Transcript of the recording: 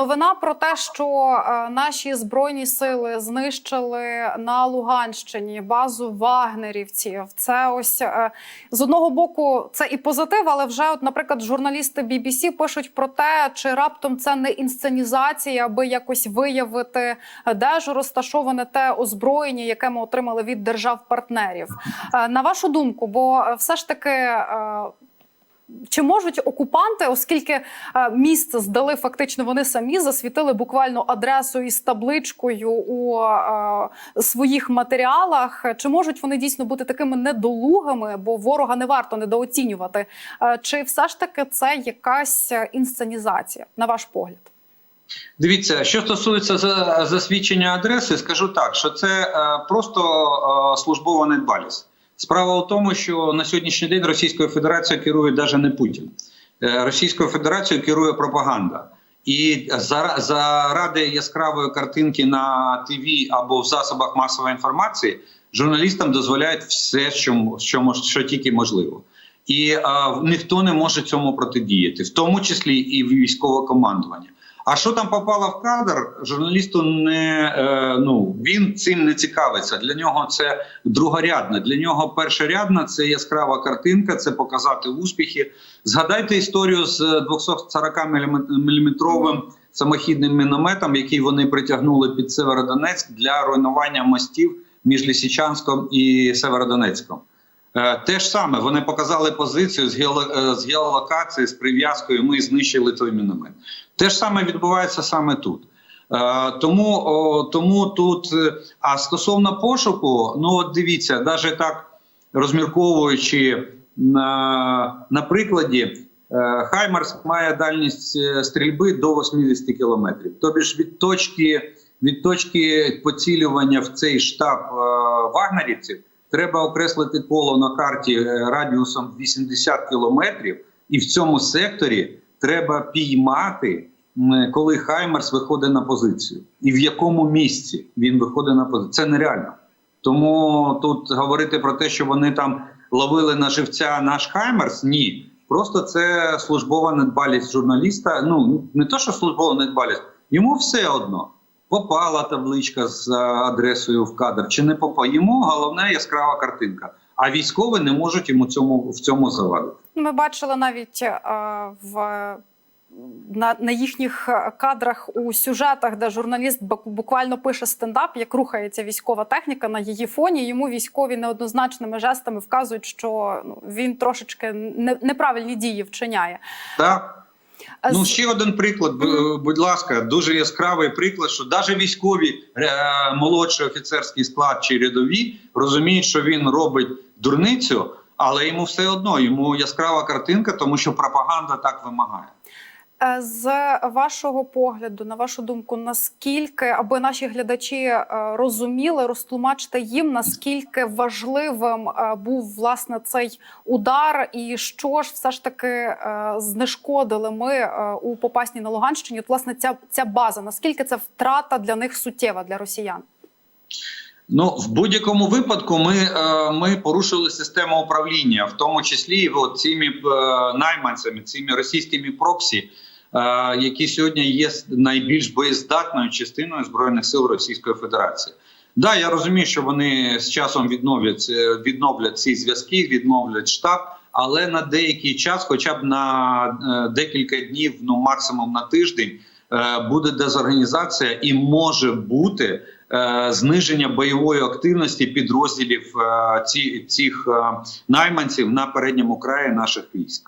Новина про те, що е, наші збройні сили знищили на Луганщині базу вагнерівців. Це ось е, з одного боку це і позитив, але вже, от, наприклад, журналісти BBC пишуть про те, чи раптом це не інсценізація, аби якось виявити, е, де ж розташоване те озброєння, яке ми отримали від держав-партнерів. На вашу думку, бо все ж таки. Чи можуть окупанти, оскільки е, місце здали фактично вони самі, засвітили буквально адресу із табличкою у е, своїх матеріалах? Чи можуть вони дійсно бути такими недолугими, бо ворога не варто недооцінювати? Е, Чи все ж таки це якась інсценізація, на ваш погляд? Дивіться, що стосується за- засвідчення адреси, скажу так, що це просто службова недбалість. Справа в тому, що на сьогоднішній день Російською Федерацією керує навіть не Путін. Е, Російською Федерацією керує пропаганда. І за- заради яскравої картинки на ТВ або в засобах масової інформації журналістам дозволяють все, що, що, що тільки можливо. І е, ніхто не може цьому протидіяти, в тому числі і військове командування. А що там попало в кадр, журналісту не е, ну він цим не цікавиться. Для нього це другорядне. Для нього першорядна це яскрава картинка, це показати успіхи. Згадайте історію з 240 мм самохідним мінометом, який вони притягнули під Северодонецьк для руйнування мостів між Лісічанськом і Северодонецьком. Е, Те ж саме вони показали позицію з, е, з геолокації, з прив'язкою. Ми знищили той міномет. Те ж саме відбувається саме тут. Е, Тому, тому тут, а стосовно пошуку, ну от дивіться, навіть так розмірковуючи на, на прикладі, Хаймарс має дальність стрільби до 80 кілометрів. Тобі ж від точки, від точки поцілювання в цей штаб вагнерівців треба окреслити коло на карті е, радіусом 80 кілометрів, і в цьому секторі треба піймати, коли Хаймерс виходить на позицію, і в якому місці він виходить на позицію. Це нереально. Тому тут говорити про те, що вони там ловили на живця наш Хаймерс, ні. Просто це службова недбалість журналіста. Ну не то, що службова недбалість, йому все одно. Попала табличка з е, адресою в кадр чи не попала. Йому головне яскрава картинка. А військові не можуть йому цьому в цьому завадити. Ми бачили навіть е, в на, на їхніх кадрах у сюжетах, де журналіст бу- буквально пише стендап, як рухається військова техніка на її фоні. Йому військові неоднозначними жестами вказують, що ну, він трошечки не, неправильні дії вчиняє. Так. Ну ще один приклад, будь ласка, дуже яскравий приклад, що навіть військові е, молодший офіцерський склад чи рядові розуміють, що він робить дурницю, але йому все одно йому яскрава картинка, тому що пропаганда так вимагає. Е, З вашого погляду, на вашу думку, наскільки аби наші глядачі е, розуміли, розтлумачте їм, наскільки важливим е, був власне цей удар, і що ж все ж таки знешкодили ми у Попасні на Луганщині? От, власне, ця, ця база, наскільки це втрата для них суттєва для росіян? Ну, в будь-якому випадку, ми, ми порушили систему управління, в тому числі от цими найманцями, цими російськими проксі, які сьогодні є найбільш боєздатною частиною збройних сил Російської Федерації. Да, я розумію, що вони з часом відновлять, е, відновлять ці зв'язки, відновлять штаб, але на деякий час, хоча б на е, декілька днів, ну максимум на тиждень, е, буде дезорганізація і може бути е, зниження бойової активності підрозділів е, цих е, найманців на передньому краї наших військ.